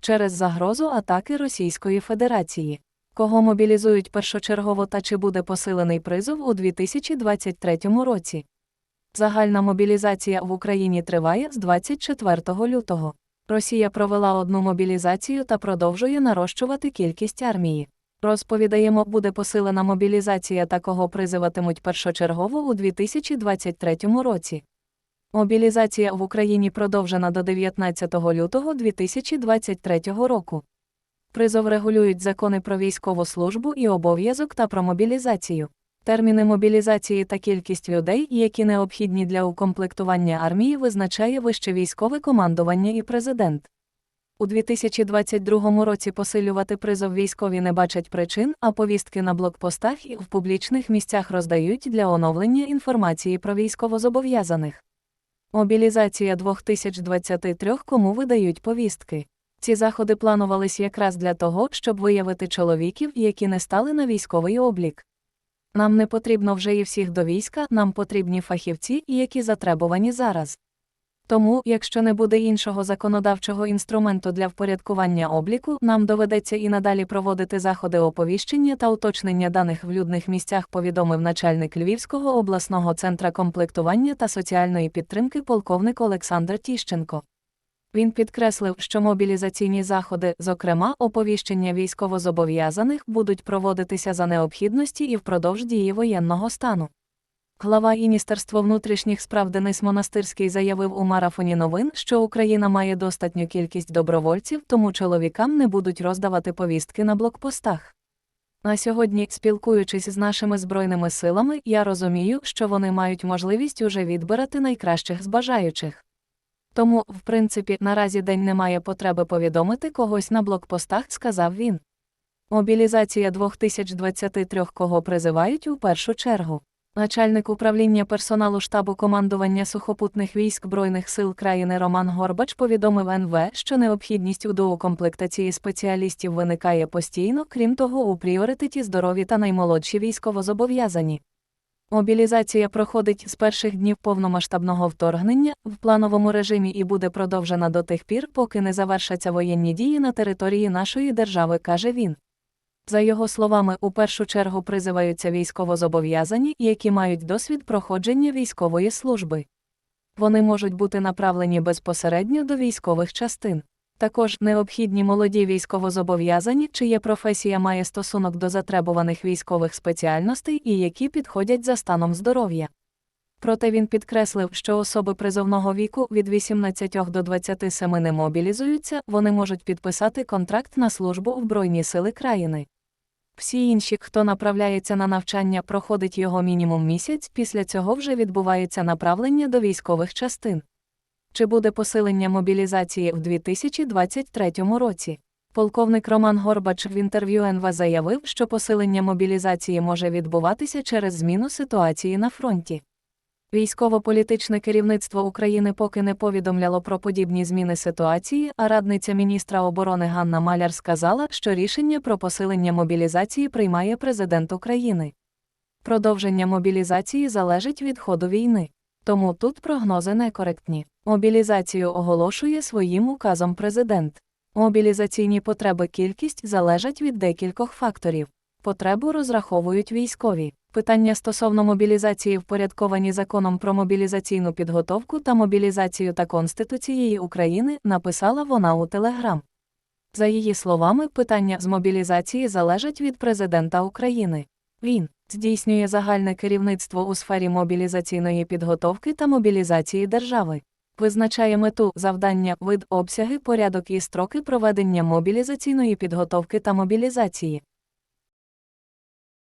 через загрозу атаки Російської Федерації. Кого мобілізують першочергово та чи буде посилений призов у 2023 році? Загальна мобілізація в Україні триває з 24 лютого. Росія провела одну мобілізацію та продовжує нарощувати кількість армії. Розповідаємо, буде посилена мобілізація та кого призиватимуть першочергово у 2023 році. Мобілізація в Україні продовжена до 19 лютого 2023 року. Призов регулюють закони про військову службу і обов'язок та про мобілізацію. Терміни мобілізації та кількість людей, які необхідні для укомплектування армії, визначає вище військове командування і президент. У 2022 році посилювати призов військові не бачать причин, а повістки на блокпостах і в публічних місцях роздають для оновлення інформації про військовозобов'язаних. Мобілізація 2023 кому видають повістки. Ці заходи планувались якраз для того, щоб виявити чоловіків, які не стали на військовий облік. Нам не потрібно вже і всіх до війська, нам потрібні фахівці, які затребувані зараз. Тому, якщо не буде іншого законодавчого інструменту для впорядкування обліку, нам доведеться і надалі проводити заходи оповіщення та уточнення даних в людних місцях, повідомив начальник Львівського обласного центра комплектування та соціальної підтримки полковник Олександр Тіщенко. Він підкреслив, що мобілізаційні заходи, зокрема оповіщення військовозобов'язаних, будуть проводитися за необхідності і впродовж дії воєнного стану. Глава Міністерства внутрішніх справ Денис Монастирський заявив у марафоні новин, що Україна має достатню кількість добровольців, тому чоловікам не будуть роздавати повістки на блокпостах. На сьогодні, спілкуючись з нашими збройними силами, я розумію, що вони мають можливість уже відбирати найкращих з бажаючих. Тому, в принципі, наразі день немає потреби повідомити когось на блокпостах, сказав він. Мобілізація 2023 кого призивають у першу чергу. Начальник управління персоналу штабу командування сухопутних військ Збройних сил країни Роман Горбач повідомив НВ, що необхідність у доукомплектації спеціалістів виникає постійно, крім того, у пріоритеті здорові та наймолодші військовозобов'язані. Мобілізація проходить з перших днів повномасштабного вторгнення в плановому режимі і буде продовжена до тих пір, поки не завершаться воєнні дії на території нашої держави, каже він. За його словами, у першу чергу призиваються військовозобов'язані, які мають досвід проходження військової служби. Вони можуть бути направлені безпосередньо до військових частин. Також необхідні молоді військовозобов'язані, чия професія має стосунок до затребуваних військових спеціальностей і які підходять за станом здоров'я. Проте він підкреслив, що особи призовного віку від 18 до 27 не мобілізуються, вони можуть підписати контракт на службу в Збройні сили країни. Всі інші, хто направляється на навчання, проходить його мінімум місяць, після цього вже відбувається направлення до військових частин. Чи буде посилення мобілізації в 2023 році? Полковник Роман Горбач в інтерв'ю НВ заявив, що посилення мобілізації може відбуватися через зміну ситуації на фронті. Військово-політичне керівництво України поки не повідомляло про подібні зміни ситуації, а радниця міністра оборони Ганна Маляр сказала, що рішення про посилення мобілізації приймає президент України. Продовження мобілізації залежить від ходу війни. Тому тут прогнози некоректні. Мобілізацію оголошує своїм указом президент. Мобілізаційні потреби кількість залежать від декількох факторів. Потребу розраховують військові. Питання стосовно мобілізації впорядковані законом про мобілізаційну підготовку та мобілізацію та Конституцією України, написала вона у Телеграм. За її словами, питання з мобілізації залежать від президента України. Він здійснює загальне керівництво у сфері мобілізаційної підготовки та мобілізації держави, визначає мету, завдання, вид, обсяги, порядок і строки проведення мобілізаційної підготовки та мобілізації.